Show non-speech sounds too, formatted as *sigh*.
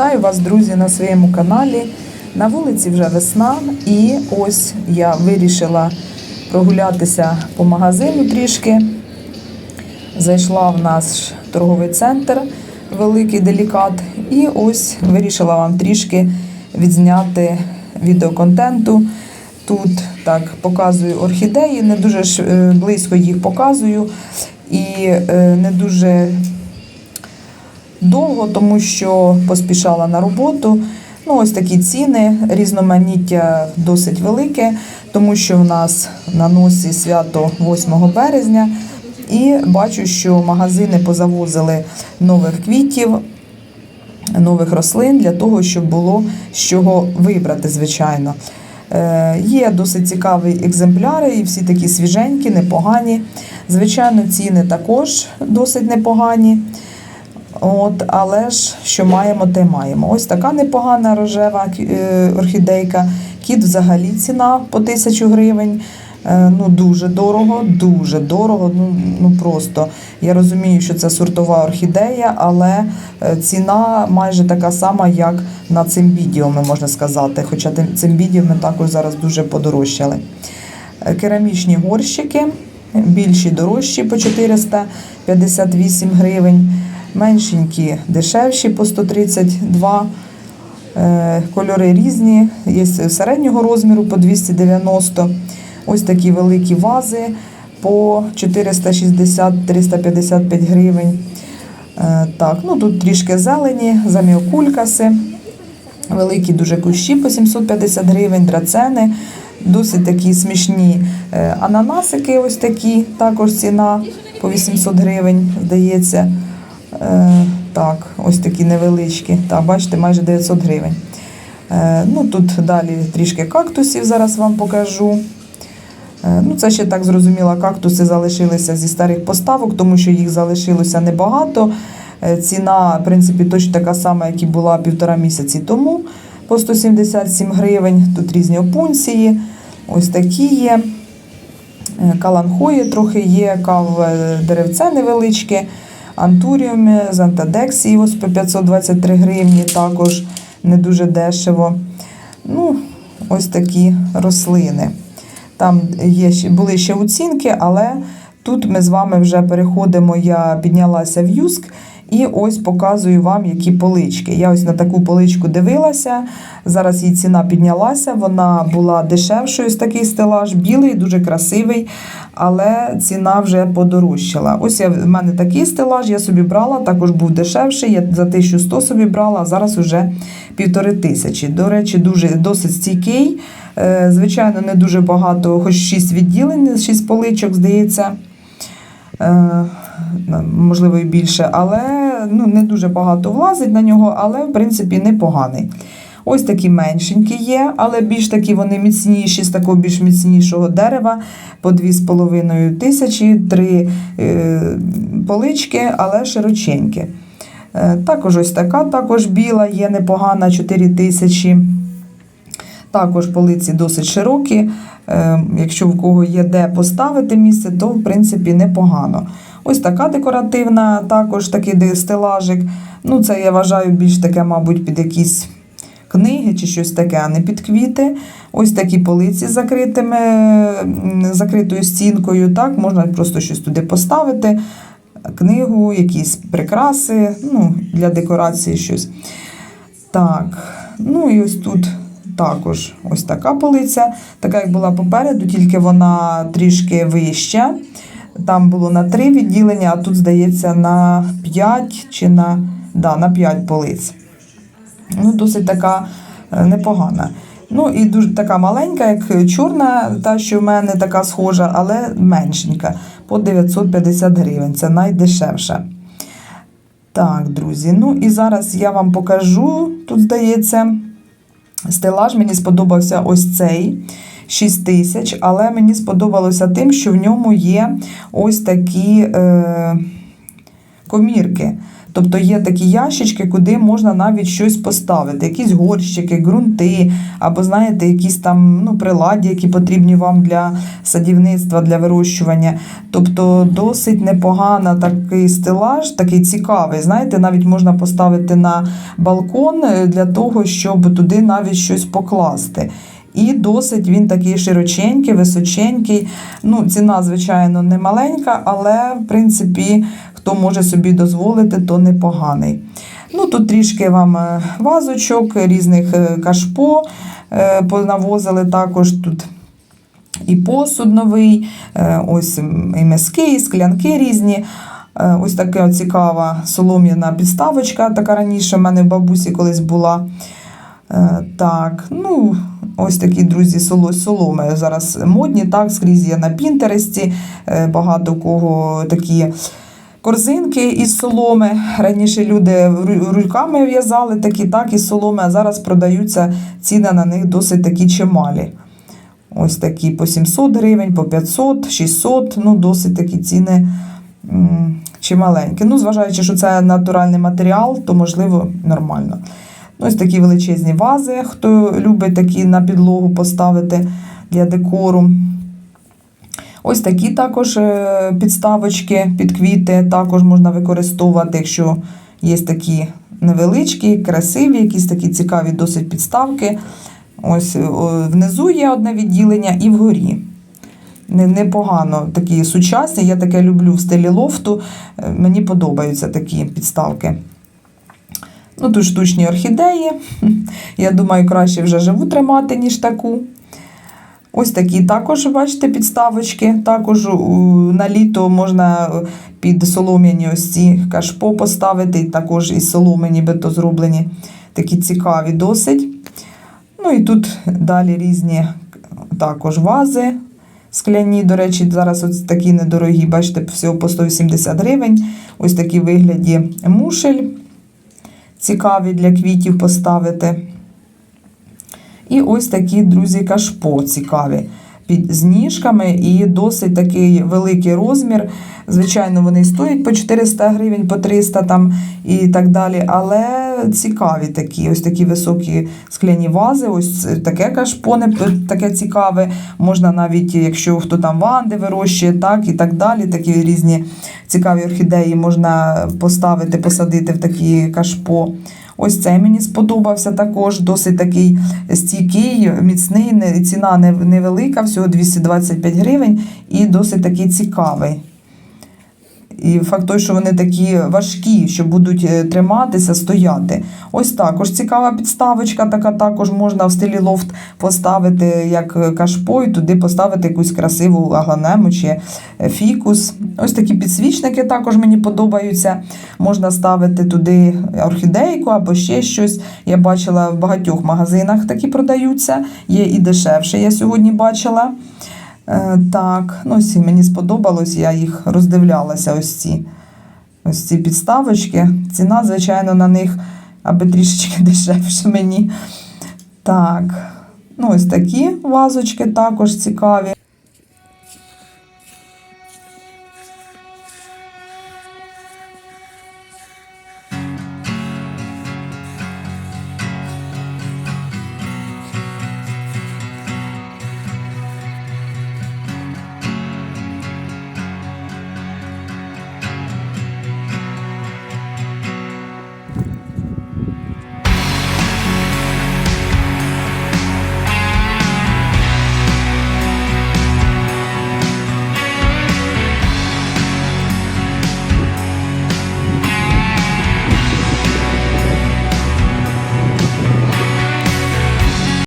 Вітаю вас, друзі, на своєму каналі. На вулиці вже весна, і ось я вирішила прогулятися по магазину трішки. Зайшла в наш торговий центр, великий делікат, і ось вирішила вам трішки відзняти відеоконтенту. Тут так показую орхідеї, не дуже е, близько їх показую і е, не дуже довго, тому що поспішала на роботу. Ну, ось такі ціни, різноманіття досить велике, тому що в нас на носі свято 8 березня. І бачу, що магазини позавозили нових квітів, нових рослин для того, щоб було з чого вибрати, звичайно. Е, Є досить цікаві екземпляри, і всі такі свіженькі, непогані. Звичайно, ціни також досить непогані. От, але ж що маємо, те маємо. Ось така непогана рожева е, орхідейка. Кіт взагалі ціна по тисячу гривень. Е, Ну, дуже дорого, дуже дорого. Ну, ну просто я розумію, що це сортова орхідея, але е, ціна майже така сама, як на цимбідіуми, можна сказати. Хоча цимбідіуми також зараз дуже подорожчали. Керамічні горщики, більші дорожчі по 458 гривень, меншенькі дешевші по 132 Е, Кольори різні, є середнього розміру по 290. Ось такі великі вази по 460-355 гривень. Е, Так, ну тут трішки зелені, заміокулькаси, великі дуже кущі по 750 гривень, драцени, досить такі смішні е, ананасики, ось такі, також ціна по 800 гривень, здається. Е, Так, ось такі невеличкі. Так, бачите, майже 900 гривень. Е, Ну, тут далі трішки кактусів зараз вам покажу. Е, Ну, це ще так зрозуміло, кактуси залишилися зі старих поставок, тому що їх залишилося небагато. Ціна, в принципі, точно така сама, як і була півтора місяці тому, по 177 гривень. Тут різні опунції, ось такі є. Каланхої трохи є, кав деревце невеличке, антуріуми, Зантадекс ось по 523 гривні, також не дуже дешево. Ну, ось такі рослини. Там є, були ще оцінки, але тут ми з вами вже переходимо. Я піднялася в Юск і ось показую вам, які полички. Я ось на таку поличку дивилася. Зараз її ціна піднялася. Вона була дешевшою, ось такий стелаж, білий, дуже красивий, але ціна вже подорожчала. Ось я, в мене такий стелаж, я собі брала, також був дешевший. Я за 1100 собі брала, а зараз уже півтори тисячі. До речі, дуже досить стійкий. Е, Звичайно, не дуже багато, хоч 6 відділень, 6 поличок, здається. Е, Можливо, і більше, але ну, не дуже багато влазить на нього, але в принципі непоганий. Ось такі меншенькі є, але більш такі вони міцніші, з такого більш міцнішого дерева, по 2,5 тисячі, три е, полички, але широченькі. Е, Також ось така, також біла, є непогана, 4 тисячі. Також полиці досить широкі. Е, Якщо в кого є де поставити місце, то в принципі непогано. Ось така декоративна, також такий стелажик. Ну, це я вважаю більш таке, мабуть, під якісь книги чи щось таке, а не під квіти. Ось такі полиці з закритими, закритою стінкою. Так, можна просто щось туди поставити, книгу, якісь прикраси, ну, для декорації щось. Так, ну і ось тут також ось така полиця, така як була попереду, тільки вона трішки вища. Там було на три відділення, а тут, здається, на 5 чи на, да, на 5 полиць. Ну, досить така е, непогана. Ну і дуже така маленька, як чорна, та, що в мене така схожа, але меншенька, по 950 гривень. Це найдешевша. Так, друзі, ну і зараз я вам покажу, тут здається, стелаж мені сподобався ось цей 6 тисяч, але мені сподобалося тим, що в ньому є ось такі е, комірки. Тобто є такі ящички, куди можна навіть щось поставити, якісь горщики, ґрунти, або знаєте, якісь там ну, приладі, які потрібні вам для садівництва, для вирощування. Тобто досить непогана такий стелаж, такий цікавий. Знаєте, навіть можна поставити на балкон е, для того, щоб туди навіть щось покласти. І досить він такий широченький, височенький. Ну, ціна, звичайно, не маленька, але в принципі, хто може собі дозволити, то непоганий. Ну, тут трішки вам е, вазочок, різних е, кашпо е, понавозили також тут. І посуд новий, ось і миски, і склянки різні. Ось така цікава солом'яна підставочка, така раніше в мене в бабусі колись була. Так, ну, ось такі, друзі, соломи зараз модні, так, скрізь є на Пінтересті, е, багато кого такі корзинки із соломи. Раніше люди ру- руками в'язали такі, так, із соломи, а зараз продаються ціни на них досить такі чималі. Ось такі по 700 гривень, по 500, 600, ну досить такі ціни чималенькі. Ну, зважаючи, що це натуральний матеріал, то можливо нормально. Ну, Ось такі величезні вази, хто любить такі на підлогу поставити для декору. Ось такі також е, підставочки під квіти також можна використовувати, якщо є такі невеличкі, красиві, якісь такі цікаві досить підставки. Ось внизу є одне відділення і вгорі. Непогано такі сучасні. Я таке люблю в стилі лофту. Е, Мені подобаються такі підставки. Ну, тут штучні орхідеї. *laughs* Я думаю, краще вже живу тримати, ніж таку. Ось такі також, бачите, підставочки. Також на літо можна е, під солом'яні ось ці кашпо поставити, також із соломи нібито зроблені. Такі цікаві досить. Ну і тут далі різні також вази скляні. До речі, зараз ось такі недорогі, бачите, всього по 180 гривень. Ось такі вигляді мушель. Цікаві для квітів поставити. І ось такі, друзі, кашпо цікаві. Під з ніжками і досить такий великий розмір. Звичайно, вони стоять по 400 гривень, по 300 там і так далі. Але цікаві такі, ось такі високі скляні вази. Ось таке кашпо не- таке цікаве. Можна навіть, якщо хто там ванди вирощує, так і так далі. Такі різні цікаві орхідеї можна поставити, посадити в такі кашпо. Ось цей мені сподобався також, досить такий стійкий, міцний, ціна невелика, всього 225 гривень, і досить такий цікавий. І факт той, що вони такі важкі, що будуть е, триматися, стояти. Ось також цікава підставочка, така також можна в стилі лофт поставити як е, кашпо, і туди поставити якусь красиву агланему чи е, фікус. Ось такі підсвічники також мені подобаються. Можна ставити туди орхідейку або ще щось. Я бачила в багатьох магазинах такі продаються. Є і дешевше, я сьогодні бачила. Е, Так, ну ось мені сподобалось, я їх роздивлялася, ось ці, ось ці підставочки. Ціна, звичайно, на них аби трішечки *laughs* дешевше мені. Так, ну ось такі вазочки також цікаві.